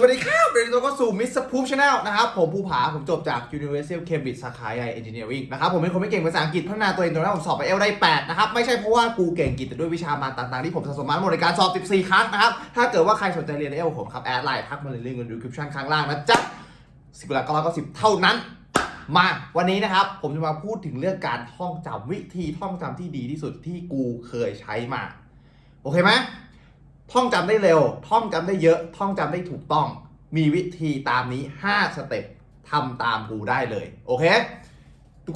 สวัสดีครับเรียนตัวก็สู่มิสพูฟชาแนลนะครับผมภูผา ผมจบจาก Universal Cambridge สาขา AI Engineering นะครับผมเป็นคนไม่เก่งภาษาอังกฤษพัฒนาตัวเองจนได้ผมสอบไปเอลได้ 8 นะครับ ไม่ใช่เพราะว่ากูเก่งอังกฤษแต่ด้วยวิชามาต่างๆ ที่ผมสะสมมาหมดในการสอบ 14 ครั้งนะครับ ถ้าเกิดว่าใครสนใจเรียนเอลผมครับ แอดไลน์ทักมาในลิงก์ใน description ข้างล่างนะจ๊ะสิบเวลาก็ร้อยก็สิบเท่านั้นมาวันนี้นะครับผมจะมาพูดถึงเรื่องการท่องจำวิธีท่องจำที่ดีที่สุดที่กูเคยใช้มา โอเคไหม ท่องจำได้เร็ว ท่องจำได้เยอะ ท่องจำได้ถูกต้อง มีวิธีตามนี้ 5 สเต็ปทำตามกูได้เลย โอเค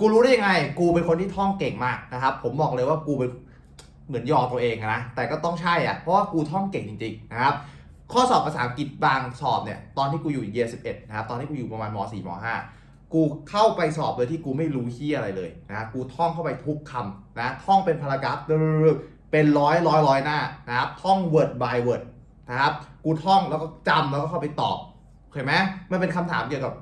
กูรู้ได้ยังไง กูเป็นคนที่ท่องเก่งมากนะครับ ผมบอกเลยว่ากูเป็นเหมือนยอตัวเองนะ แต่ก็ต้องใช่อะ เพราะว่ากูท่องเก่งจริงๆนะครับ ข้อสอบภาษาอังกฤษบางสอบเนี่ย ตอนที่กูอยู่เยียสิบเอ็ดนะครับ ตอนที่กูอยู่ประมาณมสี่มห้ากูเข้าไปสอบโดยที่กูไม่รู้เฮียอะไรเลยนะ กูท่องเข้าไปทุกคำนะ ท่องเป็นพารากราฟ เป็นร้อยร้อยร้อยหน้านะครับ ท่อง word by word นะครับ กูท่องแล้วก็จำแล้วก็เข้าไปตอบเห็นไหมมันเป็นคำถามเกี่ยวกับ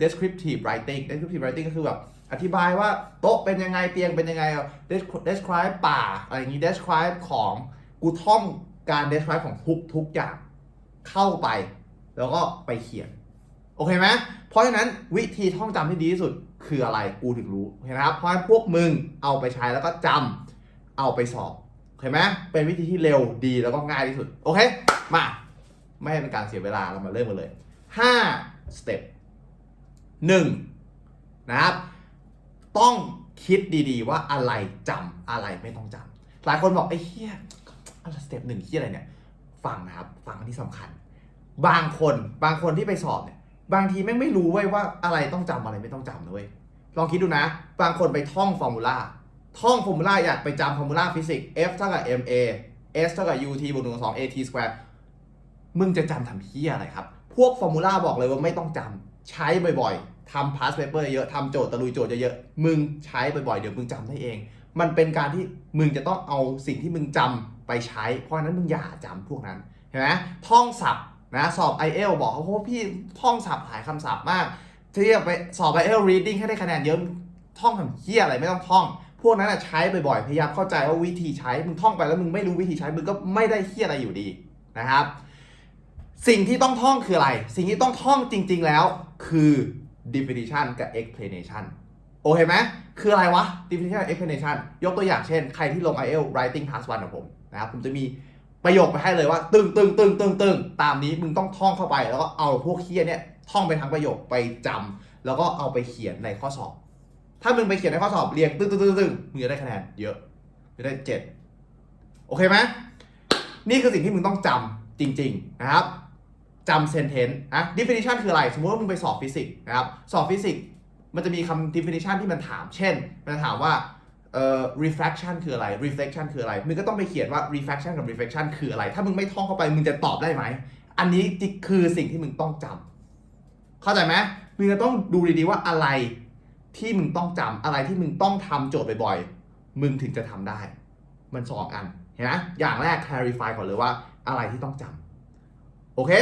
descriptive writing descriptive writing ก็คือแบบอธิบายว่าโต๊ะเป็นยังไงเตียงเป็นยังไง describe ป่าอะไรอย่างนี้ describe ของกูท่องการ describe ของทุกทุกอย่างเข้าไป แล้วก็ไปเขียน โอเคไหมเพราะฉะนั้นวิธีท่องจำที่ดีที่สุดคืออะไรกูถึงรู้เห็นไหมครับเพราะฉะนั้นพวกมึงเอาไปใช้แล้วก็จำเอาไปสอบ เห็นไหมเป็นวิธีที่เร็วดีแล้วก็ง่ายที่สุด โอเค มา ไม่ให้เป็นการเสียเวลาเรามาเริ่มกันเลย5สเต็ปหนึ่งนะครับ ต้องคิดดีๆว่าอะไรจำอะไรไม่ต้องจำหลายคนบอกไอ้เฮียอะไรสเต็ปหนึ่งเฮียอะไรเนี่ยฟังนะครับฟังอันที่สำคัญ บางคนบางคนที่ไปสอบเนี่ยบางทีแม่งไม่รู้เว้ยว่าอะไรต้องจำอะไรไม่ต้องจำนะเว้ยลองคิดดูนะ บางคนไปท่องฟอร์มูลา ท่องฟอร์มูลาอยากไปจำฟอร์มูลาฟิสิกส์ F เท่ากับ ma s เท่ากับ ut บวกหนึ่งสอง at square มึงจะจำทำเพี้ยอะไรครับ พวกฟอร์มูลาบอกเลยว่าไม่ต้องจำใช้บ่อยๆทำ past paper เยอะทำโจทย์ตะลุยโจทย์เยอะๆมึงใช้บ่อยๆเดี๋ยวมึงจำได้เอง มันเป็นการที่มึงจะต้องเอาสิ่งที่มึงจำไปใช้ เพราะนั้นมึงอย่าจำพวกนั้นเห็นไหมท่องศัพท์นะสอบ i อ l บอกเขาว่าพี่ท่องศัพท์หายคำศัพท์มากเที่จะไปสอบ i อ l reading ให้ได้คะแนนเยอะท่องทำเฮี้ยอะไรไม่ต้องท่อง พวกนั้นอะใช้บ่อยๆ พยายามเข้าใจว่าวิธีใช้ มึงท่องไปแล้วมึงไม่รู้วิธีใช้ มึงก็ไม่ได้เฮี้ยอะไรอยู่ดีนะครับ สิ่งที่ต้องท่องคืออะไร สิ่งที่ต้องท่องจริง ๆ แล้วคือ definition กับ explanation โอเคไหมคืออะไรวะ definitionexplanation ยกตัวอย่างเช่น ใครที่ลง IELTS writing task 1ของผมนะครับ ผมจะมีประโยคไปให้เลยว่า ตึงตึงตึงตึงตึงตามนี้มึงต้องท่องเข้าไป แล้วก็เอาพวกเคียเนี่ยท่องไปทั้งประโยคไปจำแล้วก็เอาไปเขียนในข้อสอบ ถ้ามึงไปเขียนในข้อสอบเรียงตึงตึงตึงตึงมึงจะได้คะแนนเยอะจะได้เจ็ดโอเคไหมนี่คือสิ่งที่มึงต้องจำจริง ๆ นะครับจำ sentence นะ definition คืออะไร สมมติว่ามึงไปสอบฟิสิกส์นะครับ สอบฟิสิกส์มันจะมีคำ definition ที่มันถาม เช่น มันจะถามว่าเอ่อ refraction คืออะไร reflection คืออะไร มึงก็ต้องไปเขียนว่า refraction กับ reflection คืออะไร ถ้ามึงไม่ท่องเข้าไป มึงจะตอบได้ไหม อันนี้คือสิ่งที่มึงต้องจำ เข้าใจไหมมึงจะต้องดูดีๆว่าอะไร ที่มึงต้องจำอะไรที่มึงต้องทำโจทย์บ่อยๆ มึงถึงจะทำได้ มันสองอัน เห็นไหมอย่างแรก clarify ก่อนเลยว่าอะไรที่ต้องจำโอเค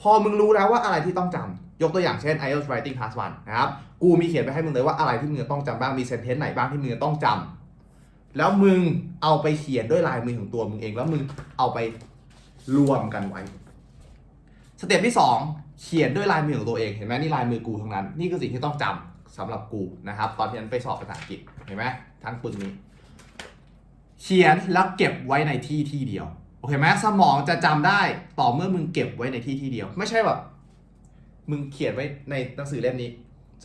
พอมึงรู้แล้วว่าอะไรที่ต้องจำยกตัวอย่างเช่น IELTS writing class 1นะครับ กูมีเขียนไปให้มึงเลยว่าอะไรที่มึงจะต้องจำบ้าง มี sentence ไหนบ้างที่มึงจะต้องจำแล้วมึงเอาไปเขียนด้วยลายมือของตัวมึงเอง แล้วมึงเอาไปรวมกันไว้ สเต็ปที่ 2 เขียนด้วยลายมือของตัวเอง เห็นไหมนี่ลายมือกูทั้งนั้น นี่คือสิ่งที่ต้องจำ สำหรับกูนะครับ ตอนที่นั้นไปสอบภาษาอังกฤษเห็นไหมทั้งปึงนี้ เขียนแล้วเก็บไว้ในที่ที่เดียว โอเคไหมสมองจะจำได้ต่อเมื่อมึงเก็บไว้ในที่ที่เดียว ไม่ใช่แบบมึงเขียนไว้ในหนังสือเล่มนี้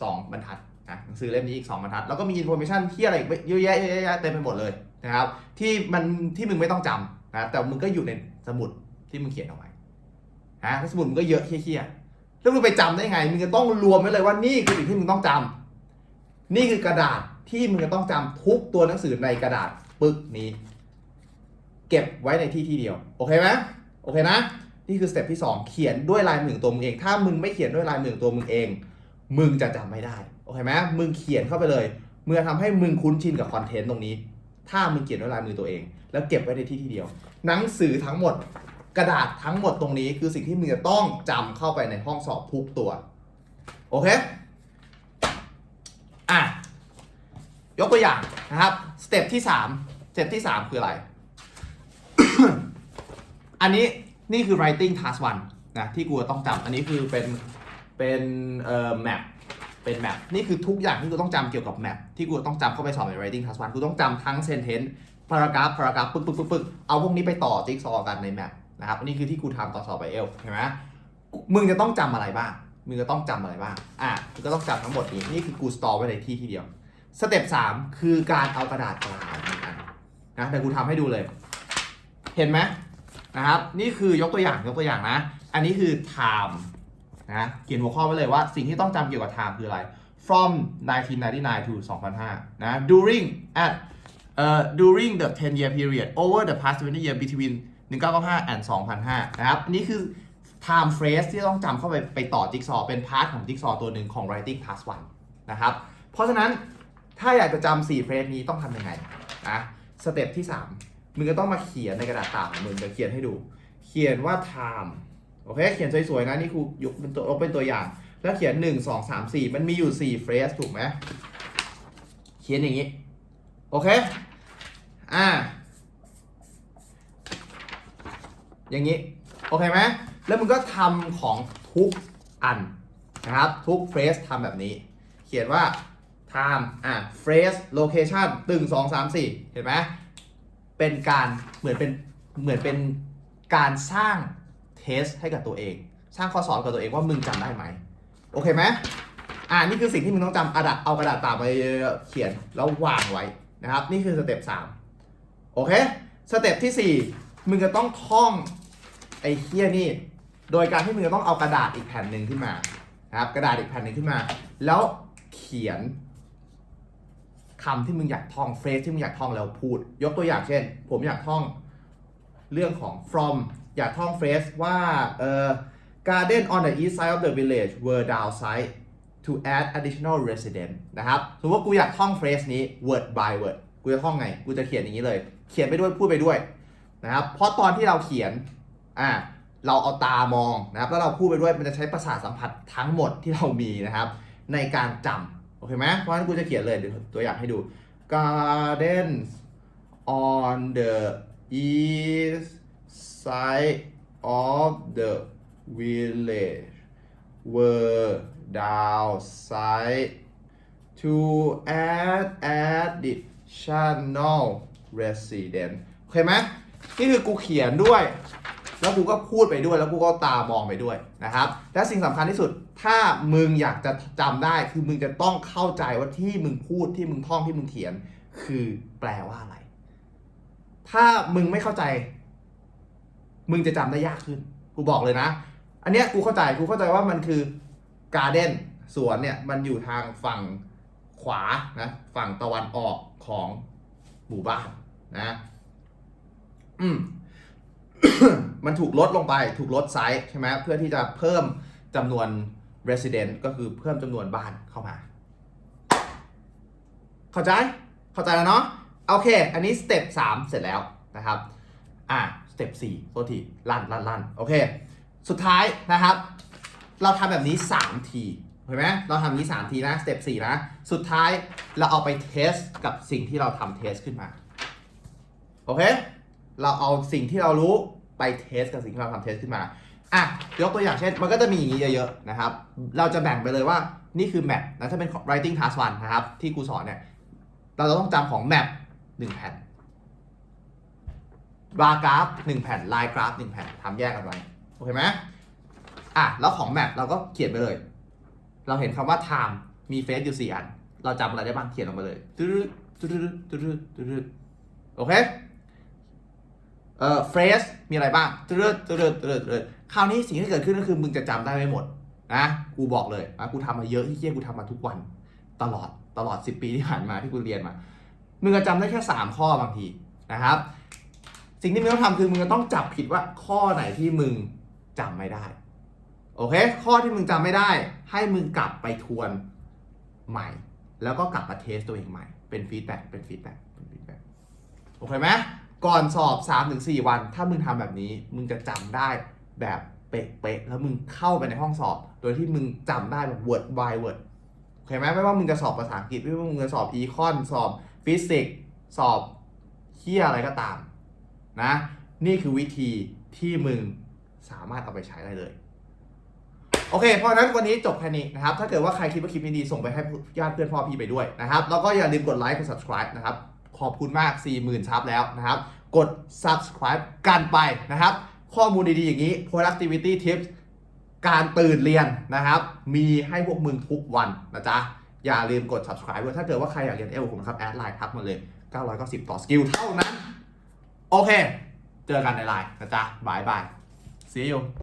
สองบรรทัดนะหนังสือเล่มนี้อีกสองบรรทัด แล้วก็มีอินโฟ a t ชันที่อะไรอีกเยอะแยะเยอะแยะเต็มไปหมดเลยนะครับที่มันที่มึงไม่ต้องจำนะแต่มึงก็อยู่ในสมุดที่มึงเขียนเอาไว้นะสมุดมึงก็เยอะเคี้ยๆ แล้วมึงไปจำได้ไง มึงจะต้องรวมไว้เลยว่านี่คือสิ่งที่มึงต้องจำนี่คือกระดาษที่มึงจะต้องจำทุกตัวหนังสือในกระดาษปึกนี้ เก็บไว้ในที่ที่เดียว โอเคไหมโอเคนะ นี่คือสเต็ปที่ 2 เขียนด้วยลายมือตัวมึงเอง ถ้ามึงไม่เขียนด้วยลายมือตัวมึงเอง มึงจะจำไม่ได้ โอเคไหมมึงเขียนเข้าไปเลยเมึงจะทำให้มึงคุ้นชินกับคอนเทนต์ตรงนี้ ถ้ามึงเขียนด้วยลายมือตัวเอง แล้วเก็บไว้ในที่ที่เดียว หนังสือทั้งหมด กระดาษทั้งหมดตรงนี้คือสิ่งที่มึงจะต้องจำเข้าไปในห้องสอบทุกตัว โอเค อะ ยกตัวอย่างนะครับ สเต็ปที่ 3 สเต็ปที่ 3 คืออะไร อันนี้นี่คือ writing task 1นะที่กูต้องจำอันนี้คือเป็นเป็นเอ่อแมปเป็นแมปนี่คือทุกอย่างที่กูต้องจำเกี่ยวกับแมปที่กูต้องจำเข้าไปสอบใน writing class one กูต้องจำทั้ง sentence paragraph paragraph ปึ๊กปึ๊กปึ๊กปึ๊กเอาพวกนี้ไปต่อจิ๊กซอกันในแมป นะครับอันนี้คือที่กูทำตอนสอบไปเอลเห็นไหมมึงจะต้องจำอะไรบ้าง มึงจะต้องจำอะไรบ้าง อะมึงก็ต้องจำทั้งหมดนี้ นี่คือกูสตอร์ไว้ในที่ที่เดียว สเต็ปสามคือการเอากระดาษกลางเหมือนกันนะเดี๋ยวกูทำให้ดูเลย เห็นไหมนะครับ นี่คือยกตัวอย่างยกตัวอย่างนะ อันนี้คือ time นะเขียนหัวข้อไว้เลยว่าสิ่งที่ต้องจำเกี่ยวกับ time คืออะไร from 1999 to 2005 นะ during at uh, during the 10 year period over the past 20 year between 1995 and 2005 นะครับนนี้คือ time phrase ที่ต้องจำเข้าไปไปต่อจิ๊กซอว์เป็นพาร์ทของจิ๊กซอว์ตัวหนึ่งของ writing class one นะครับ เพราะฉะนั้นถ้าอยากจะจำ4เฟรสนี้ต้องทำยังไงนะสเต็ปที่ 3 มึงก็ต้องมาเขียนในกระดาษเปล่าของมึงจะเขียนให้ดู เขียนว่า time โอเค เขียนสวยๆนะนี่ครูยกเป็นตัวเป็นตัวอย่าง แล้วเขียน 1 2 3 4 มันมีอยู่ 4 เฟรสถูกไหม เขียนอย่างนี้ โอเค อ่า อย่างนี้ โอเคไหมแล้วมึงก็ทำของทุกอันนะครับ ทุกเฟสทำแบบนี้ เขียนว่า time อะ phrase location ตึงสองสามสี่เห็นไหมเป็นการเหมือนเป็นเหมือนเป็นการสร้างเทสให้กับตัวเอง สร้างข้อสอบกับตัวเองว่ามึงจำได้ไหม โอเคไหมอ่านี่คือสิ่งที่มึงต้องจำอากระดาษเอากระดาษตามไปเขียนแล้ววางไว้นะครับ นี่คือสเต็ปสามโอเค สเต็ปที่สี่ มึงจะต้องท่องไอ้เฮียนี่ โดยการที่มึงจะต้องเอากระดาษอีกแผ่นหนึ่งขึ้นมานะครับ กระดาษอีกแผ่นหนึ่งขึ้นมา แล้วเขียนคำที่มึงอยากท่องเฟสที่มึงอยากท่องแล้วพูด ยกตัวอย่างเช่น ผมอยากท่องเรื่องของ from อยากท่องเฟสว่าเอ่อ garden on the east side of the village were downside to add additional resident นะครับ สมมติว่ากูอยากท่องเฟสนี้ word by word กูจะท่องไง กูจะเขียนอย่างนี้เลย เขียนไปด้วย พูดไปด้วย นะครับเพราะตอนที่เราเขียนอ่าเราเอาตามองนะครับแล้วเราพูดไปด้วยมันจะใช้ประสาทสัมผัสทั้งหมดที่เรามีนะครับ ในการจำโอเคไหมเพราะฉะนั้นกูจะเขียนเลยเดี๋ยวตัวอย่างให้ดู Gardens on the east side of the village were downside to add additional resident โอเคไหม นี่คือกูเขียนด้วย แล้วกูก็พูดไปด้วย แล้วกูก็ตามองไปด้วยนะครับ และสิ่งสำคัญที่สุด ถ้ามึงอยากจะจำได้ คือมึงจะต้องเข้าใจว่าที่มึงพูดที่มึงท่องที่มึงเขียน คือแปลว่าอะไร ถ้ามึงไม่เข้าใจ มึงจะจำได้ยากขึ้น กูบอกเลยนะ อันเนี้ยกูเข้าใจ กูเข้าใจว่ามันคือการ์เด้นสวนเนี่ยมันอยู่ทางฝั่งขวานะ ฝั่งตะวันออกของหมู่บ้านนะ อืมมันถูกลดลงไปถูกลดไซส์ใช่ไหมเพื่อที่จะเพิ่มจำนวน resident ก็คือเพิ่มจำนวนบ้านเข้ามา เข้าใจ เข้าใจแล้วเนาะโอเค อันนี้สเต็ป3เสร็จแล้วนะครับ อะสเต็ป4โทษทีลั่นลั่นลั่นโอเค สุดท้ายนะครับ เราทำแบบนี้3ทีเห็นไหมเราทำนี้3ทีนะสเต็ป4นะ สุดท้ายเราเอาไปเทสกับสิ่งที่เราทำเทสขึ้นมา โอเค เราเอาสิ่งที่เรารู้ไปเทสกับสิ่งที่เราทำเทสขึ้นมาอะยกตัวอย่างเช่น มันก็จะมีอย่างนี้เยอะๆนะครับ เราจะแบ่งไปเลยว่านี่คือแมปนะถ้าเป็น writing task one นะครับ ที่กูสอนเนี่ย เราจะต้องจำของแมปหนึ่งแผ่นบาร์กราฟหนึ่งแผ่นลายกราฟหนึ่งแผ่นทำแยกกันไว้ โอเคไหมอะ แล้วของแมปเราก็เขียนไปเลย เราเห็นคำว่า time มีเฟสอยู่สี่อัน เราจำอะไรได้บ้างเขียนลงมาเลยตึ๊ดตึ๊ดตึ๊ดตึ๊ดตึ๊ดโอเค เอ่อเฟสมีอะไรบ้างเตึ๊ดตึ๊ดตึ๊ดตึ๊ดคราวนี้สิ่งที่เกิดขึ้นก็คือมึงจะจำได้ไม่หมดนะกูบอกเลยนะกูทำมาเยอะที่เกี้ยกูทำมาทุกวันตลอดตลอด 10 ปีที่ผ่านมาที่กูเรียนมา มึงจะจำได้แค่ 3 ข้อบางทีนะครับ สิ่งที่มึงต้องทำคือมึงจะต้องจับผิดว่าข้อไหนที่มึงจำไม่ได้โอเค ข้อที่มึงจำไม่ได้ ให้มึงกลับไปทวนใหม่ แล้วก็กลับมาเทสตัวเองใหม่ เป็นฟีดแบ็กเป็นฟีดแบ็กเป็นฟีดแบ็กโอเคไหม ก่อนสอบ 3-4 วัน ถ้ามึงทำแบบนี้ มึงจะจำได้แบบเป๊ะๆแล้วมึงเข้าไปในห้องสอบ โดยที่มึงจำได้แบบ word by word โอเคไหมไม่ว่ามึงจะสอบภาษาอังกฤษไม่ว่ามึงจะสอบอีคอนสอบฟิสิกส์สอบเฮียอะไรก็ตามนะนี่คือวิธีที่มึงสามารถเอาไปใช้ได้เลย โอเค เพราะฉะนั้นวันนี้จบแค่นี้นะครับ ถ้าเกิดว่าใครคิดว่าคลิปนี้ดี ส่งไปให้ญาติเพื่อนพ่อพี่ไปด้วยนะครับ แล้วก็อย่าลืมกดไลค์กด subscribe นะครับ ขอบคุณมาก 40,000 ซับแล้วนะครับ กด subscribe กันไปนะครับ ข้อมูลดีๆอย่างนี้ productivity tips การตื่นเรียนนะครับ มีให้พวกมึงทุกวันนะจ๊ะ อย่าลืมกด subscribe ด้วยถ้าเกิดว่าใครอยากเรียนเอลผมนะครับ แอดไลน์ทักมาเลย 990 ต่อสกิลเท่านั้น โอเค เจอกันในไลน์นะจ๊ะบายบาย see you